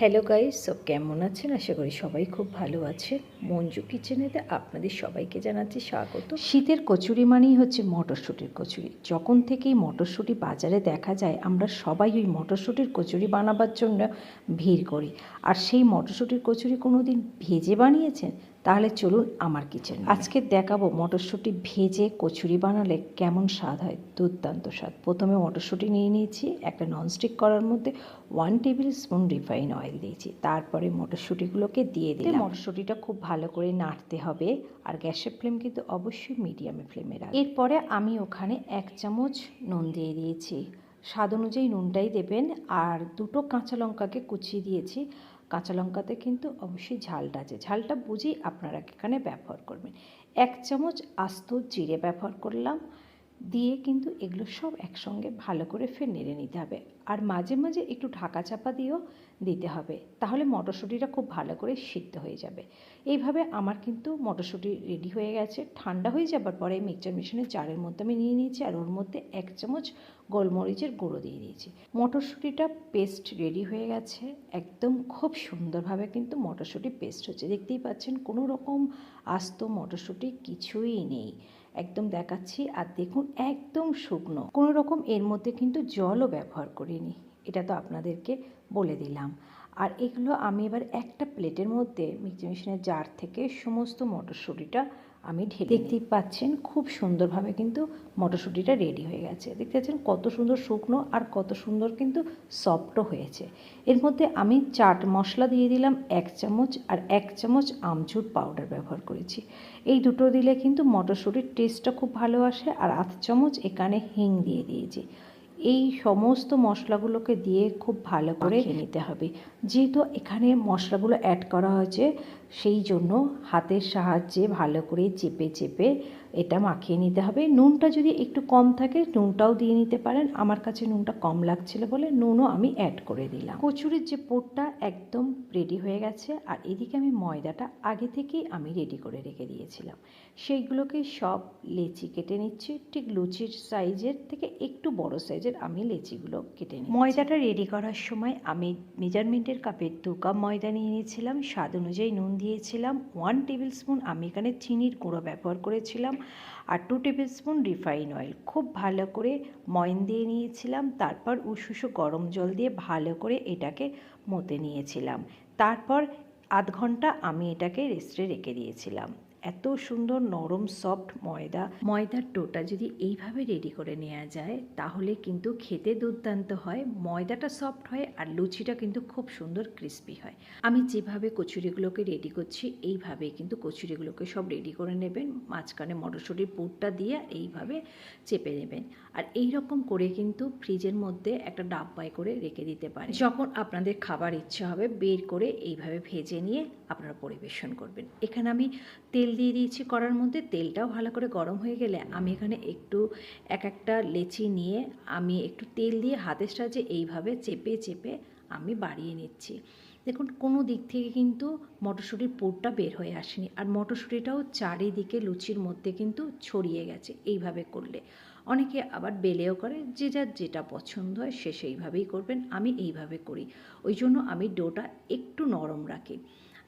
Hello guys সব কেমন আছেন? আশা করি সবাই খুব ভালো আছেন। মঞ্জু কিচেনেতে আপনাদের সবাইকে জানাচ্ছি স্বাগত। শীতের কচুরি মানেই হচ্ছে মটরশুঁটির কচুরি। যখন থেকেই মটরশুঁটি বাজারে দেখা যায়, আমরা সবাই ওই মটরশুঁটির কচুরি বানাবার জন্য ভিড় করি। আর সেই মটরশুঁটির কচুরি কোনো দিন ভেজে বানিয়েছেন? তাহলে চলুন আমার কিচেন আজকে দেখাবো মটরশুঁটি ভেজে কচুরি বানালে কেমন স্বাদ হয়? দুর্দান্ত স্বাদ। প্রথমে মটরশুঁটি নিয়ে নিয়েছি একটা ননস্টিক করার মধ্যে one tablespoon refine oil দিয়েছি। তারপরে মটরশুঁটিগুলোকে দিয়ে দিলাম। মটরশুঁটিটা খুব ভালো করে নাড়তে হবে আর গ্যাসের ফ্লেম কিন্তু অবশ্যই মিডিয়ামে ফ্লেমে রাখবে এরপরে আমি ওখানে এক চামচ নুন দিয়ে দিয়েছি। স্বাদ অনুযায়ী নুনটাই দেবেন আর দুটো কাঁচা লঙ্কাকে কুচিয়ে দিয়েছি। কাঁচা লঙ্কাতে কিন্তু অবশ্যই ঝালটা আছে। ঝালটা বুঝেই আপনারা এখানে ব্যবহার করবেন। এক চামচ আস্ত জিরে ব্যবহার করলাম। দিয়ে কিন্তু এগুলো সব একসঙ্গে ভালো করে ফের নেড়ে নিতে হবে। আর মাঝে মাঝে একটু ঢাকা চাপা দিয়েও দিতে হবে। তাহলে মটরশুঁটিটা খুব ভালো করে সিদ্ধ হয়ে যাবে। এইভাবে আমার কিন্তু মটরশুঁটি রেডি হয়ে গেছে। ঠান্ডা হয়ে যাবার পরে মিক্সচার মেশিনের জারের মধ্যে আমি নিয়ে নিয়েছি আর ওর মধ্যে এক চামচ গোলমরিচের গুঁড়ো দিয়ে দিয়েছি। মটরশুঁটিটা পেস্ট রেডি হয়ে গেছে। একদম খুব সুন্দরভাবে কিন্তু মটরশুঁটি পেস্ট হচ্ছে। দেখতেই পাচ্ছেন কোনো রকম আস্ত মটরশুঁটি কিছুই নেই। একদম দেখাচ্ছি আর দেখুন, একদম শুকনো। কোনো রকম এর মধ্যে কিন্তু জলও ব্যবহার করিনি। এটা তো আপনাদেরকে বলে দিলাম। আর এগুলো আমি এবার একটা প্লেটের মধ্যে মিক্সচার মেশিনের জার থেকে সমস্ত মটরশুঁটিটা আমি ঢেলে দেখতেই পাচ্ছেন খুব সুন্দরভাবে কিন্তু মটরশুঁটিটা রেডি হয়ে গেছে। দেখতে পাচ্ছেন কত সুন্দর শুকনো আর কত সুন্দর কিন্তু সফটও হয়েছে। এর মধ্যে আমি চাট মশলা দিয়ে দিলাম এক চামচ আর এক চামচ আমচুর পাউডার ব্যবহার করেছি। এই দুটো দিলে কিন্তু মটরশুঁটির টেস্টটা খুব ভালো আসে আর আধ চামচ এখানে হিং দিয়ে দিয়েছি। এই সমস্ত মশলাগুলোকে দিয়ে খুব ভালো করে নিতে হবে। যেহেতু এখানে মশলাগুলো অ্যাড করা হয়েছে সেই জন্য হাতের সাহায্যে ভালো করে চেপে চেপে এটা মাখিয়ে নিতে হবে। নুনটা যদি একটু কম থাকে, নুনটাও দিয়ে নিতে পারেন। আমার কাছে নুনটা কম লাগছিল বলে নুনও আমি অ্যাড করে দিলাম। কচুরির যে পোটটা একদম রেডি হয়ে গেছে আর এদিকে আমি ময়দাটা আগে থেকেই আমি রেডি করে রেখে দিয়েছিলাম। সেইগুলোকে সব লেচি কেটে নিচ্ছি। ঠিক লুচির সাইজের থেকে একটু বড় সাইজের আমি লেচিগুলো কেটে নিই ময়দাটা রেডি করার সময় আমি মেজারমেন্টের কাপে দু কাপ ময়দা নিয়ে নিয়েছিলাম। স্বাদ অনুযায়ী নুন দিয়েছিলাম। ওয়ান টেবিল স্পুন আমি এখানে চিনির গুঁড়ো ব্যবহার করেছিলাম আর two tablespoon refine oil খুব ভালো করে ময়ন দিয়ে নিয়েছিলাম, তারপর উশুসু গরম জল দিয়ে ভালো করে এটাকে মতে নিয়েছিলাম। তারপর আধ ঘণ্টা আমি এটাকে রেস্টে রেখে দিয়েছিলাম। এত সুন্দর নরম সফট ময়দা, ময়দার টোটা যদি এইভাবে রেডি করে নেওয়া যায়, তাহলে কিন্তু খেতে দুর্দান্ত হয়। ময়দাটা সফট হয় আর লুচিটা কিন্তু খুব সুন্দর ক্রিস্পি হয়। আমি যেভাবে কচুরিগুলোকে রেডি করছি এইভাবে কিন্তু কচুরিগুলোকে সব রেডি করে নেবেন। মাঝখানে মটরশুঁটির পুরটা দিয়ে এইভাবে চেপে নেবেন। আর এই রকম করে কিন্তু ফ্রিজের মধ্যে একটা ডাব্বায় করে রেখে দিতে পারেন। যখন আপনাদের খাবার ইচ্ছা হবে, বের করে এইভাবে ভেজে নিয়ে আপনারা পরিবেশন করবেন। এখানে আমি তেল দিয়ে দিয়েছি কড়ার মধ্যে। তেলটাও ভালো করে গরম হয়ে গেলে আমি এখানে একটু, এক একটা লেচি নিয়ে আমি একটু তেল দিয়ে হাতের সাহায্যে এইভাবে চেপে চেপে আমি বাড়িয়ে নিচ্ছি। দেখুন, কোনো দিক থেকে কিন্তু মটরশুঁটির পোরটা বের হয়ে আসেনি আর মটরশুঁটিটাও চারিদিকে লুচির মধ্যে কিন্তু ছড়িয়ে গেছে এইভাবে করলে। অনেকে আবার বেলেও করে, যে যার যেটা পছন্দ হয় সে সেইভাবেই করবেন, আমি এইভাবে করি। ওই জন্য আমি ডোটা একটু নরম রাখি।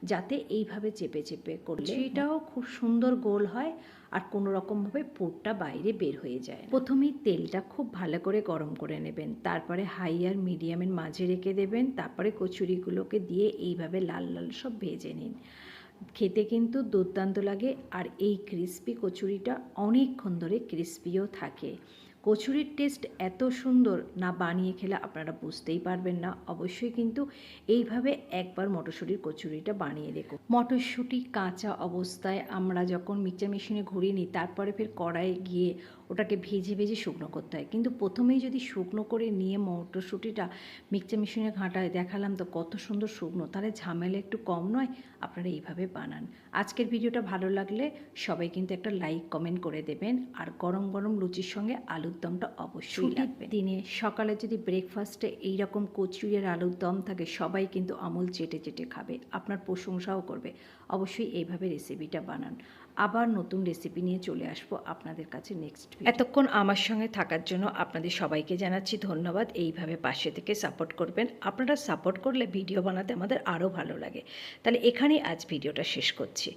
যাতে এইভাবে চেপে চেপে করলে এটাও খুব সুন্দর গোল হয় আর কোনো রকমভাবে পুরটা বাইরে বের হয়ে যায় প্রথমেই তেলটা খুব ভালো করে গরম করে নেবেন তারপরে হাই আর মিডিয়ামের মাঝে রেখে দেবেন তারপরে কচুরিগুলোকে দিয়ে এইভাবে লাল লাল সব ভেজে নিন। খেতে কিন্তু দুর্দান্ত লাগে আর এই ক্রিস্পি কচুরিটা অনেকক্ষণ ধরে ক্রিস্পিও থাকে। কচুরির টেস্ট এত সুন্দর না বানিয়ে খেলে আপনারা বুঝতেই পারবেন না। অবশ্যই কিন্তু এইভাবে একবার মটরশুঁটির কচুরিটা বানিয়ে দেখো মটরশুঁটি কাঁচা অবস্থায় আমরা যখন মিক্সার মেশিনে ঘুরিয়ে নিই, তারপরে ফের কড়াই গিয়ে ওটাকে ভেজে ভেজে শুকনো করতে হয়। কিন্তু প্রথমেই যদি শুকনো করে নিয়ে মটরশুঁটিটা মিক্সচার মেশিনে ঘাঁটায় দেখালাম তো কত সুন্দর শুকনো। তাহলে ঝামেলা একটু কম নয় আপনারা এইভাবে বানান। আজকের ভিডিওটা ভালো লাগলে সবাই কিন্তু একটা লাইক কমেন্ট করে দেবেন। আর গরম গরম লুচির সঙ্গে আলুর দমটা অবশ্যই লাগবে। দিনে সকালে যদি ব্রেকফাস্টে এইরকম কচুরি আর আলুর দম থাকে সবাই কিন্তু আমুল চেটে চেটে খাবে। আপনার প্রশংসাও করবে। অবশ্যই এইভাবে রেসিপিটা বানান। আবার নতুন রেসিপি নিয়ে চলে আসব আপনাদের কাছে নেক্সট এতক্ষণ আমার সঙ্গে থাকার জন্য আপনাদের সবাইকে জানাচ্ছি ধন্যবাদ। এইভাবে পাশে থেকে সাপোর্ট করবেন। আপনারা সাপোর্ট করলে ভিডিও বানাতে আমাদের আরও ভালো লাগে। তাহলে এখানেই আজ ভিডিওটা শেষ করছি।